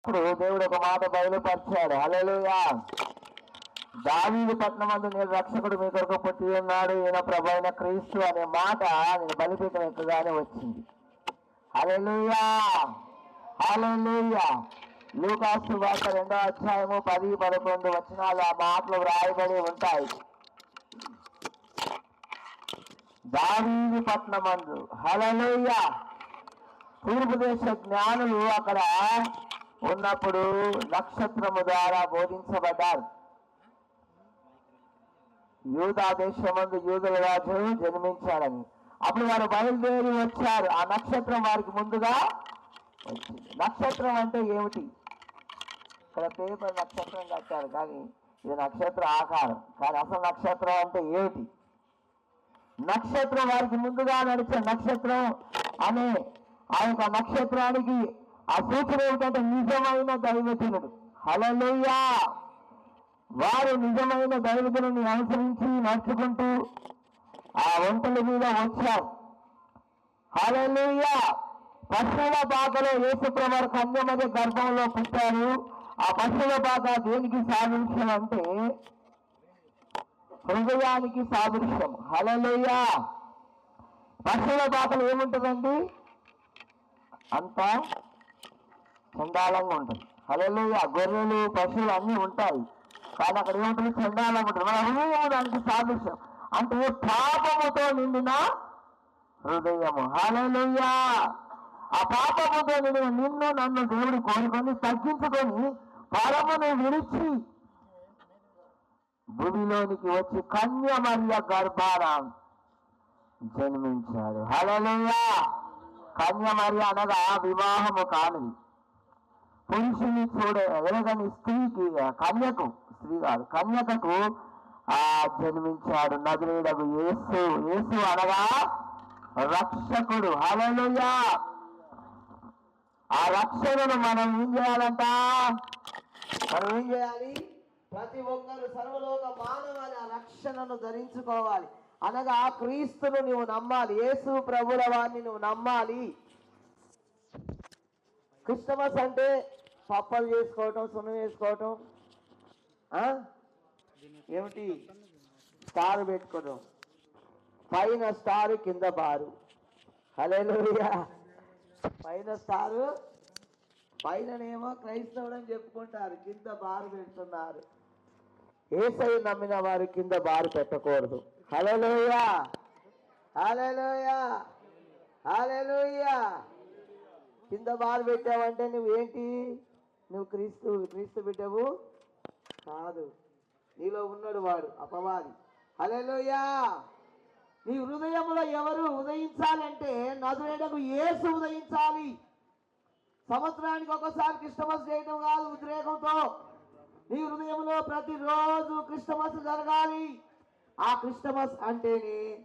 ఇప్పుడు దేవుడు ఒక మాట బయలుపరిచాడు. హల్లెలూయా. దావీదు అందు నేను రక్షకుడు మీ కొరకు పుట్టి ఉన్నాడు. ఈయన ప్రభైన క్రీస్తు అనే మాట నేను బలిపీఠం ఎక్కుగానే వచ్చింది. హల్లెలూయా. హల్లెలూయా. లూకాసు వార్త రెండో అధ్యాయము పది పదకొండు వచనాలు ఆ మాటలు వ్రాయబడి ఉంటాయి. దావీదు పట్నమందు హల్లెలూయా. తూర్పు జ్ఞానులు అక్కడ ఉన్నప్పుడు నక్షత్రము ద్వారా బోధించబడ్డారు. యూదా దేశమందు యూదుల రాజు జన్మించాడని. అప్పుడు వారు బయలుదేరి వచ్చారు. ఆ నక్షత్రం వారికి ముందుగా వచ్చింది. నక్షత్రం అంటే ఏమిటి? ఇక్కడ పేపర్ నక్షత్రం కట్టారు కానీ ఇది నక్షత్ర ఆకారం. కానీ అసలు నక్షత్రం అంటే ఏమిటి? నక్షత్రం వారికి ముందుగా నడిచే నక్షత్రం అనే ఆ యొక్క నక్షత్రానికి ఆ ఏమిటంటే నిజమైన దైవజనుడు. హలలుయా వారు నిజమైన దైవజనుని అనుసరించి నడుచుకుంటూ ఆ వంటల మీద వచ్చారు. హలలుయా పశ్చిమ బాధలో యేసుప్రభు కన్యమది గర్భంలో పుట్టారు. ఆ పశ్చిమ బాధ దేనికి సాదృశ్యం అంటే హృదయానికి సాదృశ్యం. హలలుయా పశ్చిమ పాకలు ఏముంటుందండి? అంతా చండాలంగా ఉంటుంది. హలలుయా గొర్రెలు పశువులు అన్నీ ఉంటాయి. కానీ అక్కడ ఏముంటుంది? చండాలంగా ఉంటుంది. మన హృదయం దానికి సాదృశ్యం? అంటే పాపముతో నిండిన హృదయము. హలలుయా ఆ పాపముతో నిండిన నిన్ను నన్ను దేవుడు కోరుకొని తగ్గించుకొని పరమును విడిచి భూమిలోనికి వచ్చి కన్యమర్య గర్భారాం జన్మించాడు. హలలుయా కన్యమర్య అనగా వివాహము కానిది. పురుషుని చూడ ఎరగని స్త్రీకి కన్యకు స్త్రీ కాదు కన్యకకు ఆ జన్మించాడు నదులేడకు యేసు. యేసు అనగా రక్షకుడు. హలలుయా ఆ రక్షణను మనం ఏం చేయాలంట? మనం ఏం చేయాలి? ప్రతి ఒక్కరు సర్వలోక మానవాళి ఆ రక్షణను ధరించుకోవాలి. అనగా ఆ క్రీస్తును నువ్వు నమ్మాలి. యేసు ప్రభుల వారిని నువ్వు నమ్మాలి. క్రిస్టమస్ అంటే పప్పలు చేసుకోవటం సున్నం వేసుకోవటం ఏమిటి? స్టార్ పెట్టుకోవడం పైన స్టార్ కింద బారు. హలే పైన స్టారు పైననేమో క్రైస్తవుడు అని చెప్పుకుంటారు. కింద బారు పెడుతున్నారు. ఏసై నమ్మిన వారు కింద బారు పెట్టకూడదు. హలోయా హలోయా హలోయా కింద బాధ పెట్టావంటే నువ్వేంటి? నువ్వు క్రీస్తు క్రీస్తు బిడ్డవు? కాదు. నీలో ఉన్నాడు వాడు అపవాది. హలోయా నీ హృదయంలో ఎవరు ఉదయించాలంటే నదురేడకు ఏసు ఉదయించాలి. సంవత్సరానికి ఒకసారి క్రిస్టమస్ చేయటం కాదు ఉద్రేకంతో. నీ హృదయంలో ప్రతిరోజు క్రిస్టమస్ జరగాలి. ఆ క్రిస్టమస్ అంటేనే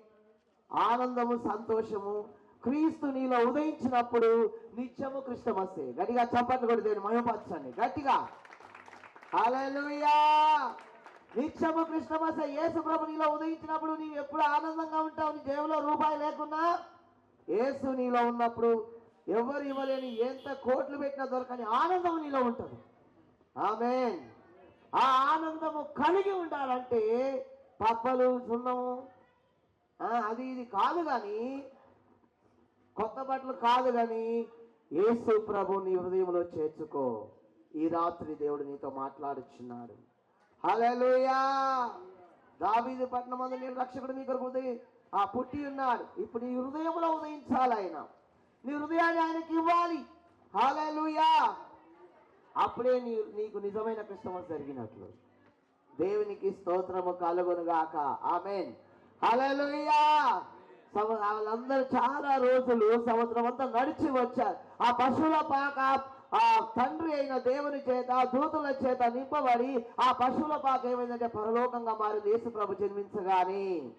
ఆనందము సంతోషము క్రీస్తు నీలో ఉదయించినప్పుడు నిత్యము క్రిస్టమస్సే గట్టిగా చప్పట్లు కూడా దేని మయపరచండి గట్టిగా. అలలుయా నిత్యము క్రిస్టమస్ యేసు ప్రభు నీలో ఉదయించినప్పుడు నీవు ఎప్పుడు ఆనందంగా ఉంటావు? నీ జేబులో రూపాయి లేకున్నా? యేసు నీలో ఉన్నప్పుడు ఎవరు ఇవ్వలేని ఎంత కోట్లు పెట్టినా దొరకని ఆనందం నీలో ఉంటుంది. ఆమె ఆ ఆనందము కలిగి ఉండాలంటే పప్పలు సున్నము అది ఇది కాదు కానీ కొత్త బట్టలు కాదు కానీ యేసు ప్రభు నీ హృదయంలో చేర్చుకో. ఈ రాత్రి దేవుడు నీతో మాట్లాడుచున్నాడు. హల్లెలూయా! దావీదు పట్టణమందు నేను రక్షకుడు నీ కొరకు ఆ పుట్టి ఉన్నాడు. ఇప్పుడు నీ హృదయంలో ఉదయించాలి ఆయన. నీ హృదయాన్ని ఆయనకి ఇవ్వాలి. హాలూయా అప్పుడే నీ నీకు నిజమైన క్రిస్టమస్ జరిగినట్లు. దేవునికి స్తోత్రము కలుగునుగాక. ఆమెన్. హల్లెలూయా! వాళ్ళందరూ చాలా రోజులు సంవత్సరం అంతా నడిచి వచ్చారు. ఆ పశువుల పాక ఆ తండ్రి అయిన దేవుని చేత దూతల చేత నింపబడి ఆ పశువుల పాక ఏమైందంటే పరలోకంగా మారింది. యేసు ప్రభు జన్మించగాని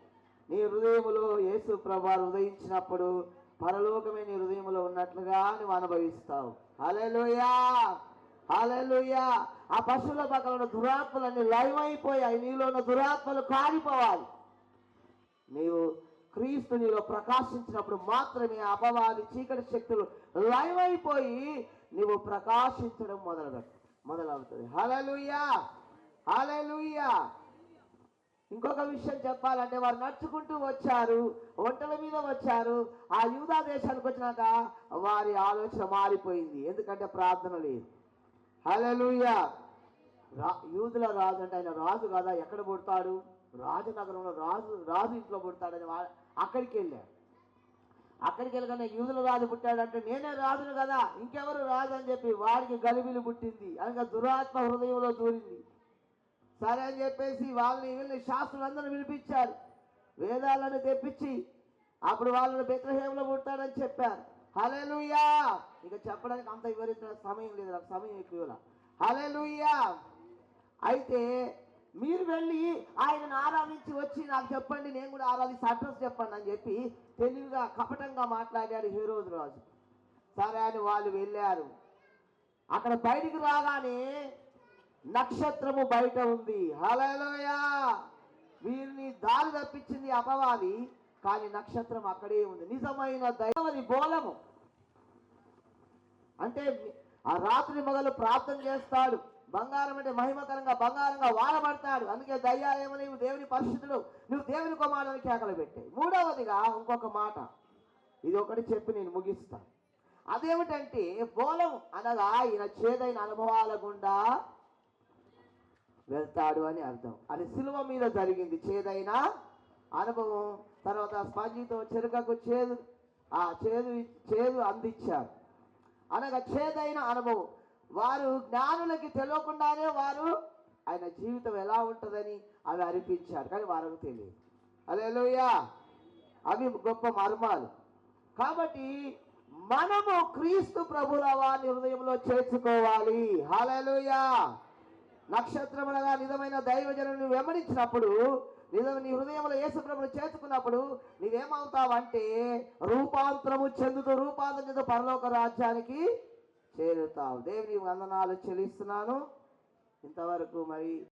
నీ హృదయములో యేసు ప్రభు హృదయించినప్పుడు పరలోకమే నీ హృదయంలో ఉన్నట్లుగా నువ్వు అనుభవిస్తావు. అలెలుయా అలెలుయా ఆ పశువుల పక్కన ఉన్న దురాత్మలన్నీ లయమైపోయాయి. నీలో ఉన్న దురాత్మలు కారిపోవాలి. నీవు క్రీస్తు నీలో ప్రకాశించినప్పుడు మాత్రమే అపవాది చీకటి శక్తులు లయమైపోయి నువ్వు ప్రకాశించడం మొదలు మొదలవుతుంది. హలలుయా హలలుయా ఇంకొక విషయం చెప్పాలంటే వారు నడుచుకుంటూ వచ్చారు ఒంటల మీద వచ్చారు. ఆ యూదా దేశానికి వచ్చినాక వారి ఆలోచన మారిపోయింది. ఎందుకంటే ప్రార్థన లేదు. హలలుయా రా యూదుల రాజు అంటే ఆయన రాజు కదా? ఎక్కడ పుడతాడు? రాజనగరంలో రాజు రాజు ఇంట్లో పుడతాడని వా- అక్కడికి వెళ్ళాడు అక్కడికి వెళ్ళగానే యూదుల రాజు పుట్టాడంటే నేనే రాజును కదా ఇంకెవరు రాజు అని చెప్పి వాడికి గలిబిలి పుట్టింది. అనగా దురాత్మ హృదయంలో దూరింది. సరే అని చెప్పేసి వాళ్ళని వీళ్ళని శాస్త్రులందరూ పిలిపించారు. వేదాలను తెప్పించి అప్పుడు వాళ్ళని బెత్రహేమలో పుట్టాడని చెప్పారు. హలెలుయా ఇక చెప్పడానికి అంత వివరించిన సమయం లేదు నాకు సమయం ఎక్కువ హలెలుయా అయితే మీరు వెళ్ళి ఆయనను ఆరాధించి వచ్చి నాకు చెప్పండి నేను కూడా ఆరాధించి అడ్రస్ చెప్పండి అని చెప్పి తెలివిగా కపటంగా మాట్లాడాడు హీరోజు రాజు. సరే అని వాళ్ళు వెళ్ళారు. అక్కడ బయటికి రాగానే నక్షత్రము బయట ఉంది. హలలోయా వీరిని దారి తప్పించింది అపవాది కానీ నక్షత్రం అక్కడే ఉంది. నిజమైన దైవది బోలము. అంటే ఆ రాత్రి మొదలు ప్రార్థన చేస్తాడు. బంగారం అంటే మహిమకరంగా బంగారంగా వాడబడతాడు. అందుకే దయ్యాలేమో నీవు దేవుని పరిస్థితులు నువ్వు దేవుని కుమారుని కేకలు పెట్టాయి. మూడవదిగా ఇంకొక మాట. ఇది ఒకటి చెప్పి నేను ముగిస్తాను అదేమిటంటే బోలం అనగా ఈయన చేదైన అనుభవాల గుండా వెళ్తాడు అని అర్థం. అది సిలువ మీద జరిగింది. చేదైన అనుభవం. తర్వాత స్పంజితో చెరుకకు చేదు ఆ చేదు చేదు అందించారు. అనగా చేదైన అనుభవం. వారు జ్ఞానులకి తెలియకుండానే వారు ఆయన జీవితం ఎలా ఉంటుందని అవి అనిపించారు. కానీ వారికి తెలియదు. అలేలుయా అవి గొప్ప మర్మాలు. కాబట్టి మనము క్రీస్తు ప్రభుల వారిని హృదయంలో చేర్చుకోవాలి. హల్లెలూయా! నక్షత్రములుగా నిజమైన దైవజనుని వెంబడించినప్పుడు నిజం నీ హృదయంలో యేసుప్రభుని చేర్చుకున్నప్పుడు నీవేమవుతావంటే రూపాంతరము చెందుతూ రూపాంతరం చెందుతూ పరలోక రాజ్యానికి చేరుతావు. దేవుని వందనాలు చెల్లిస్తున్నాను. ఇంతవరకు మరి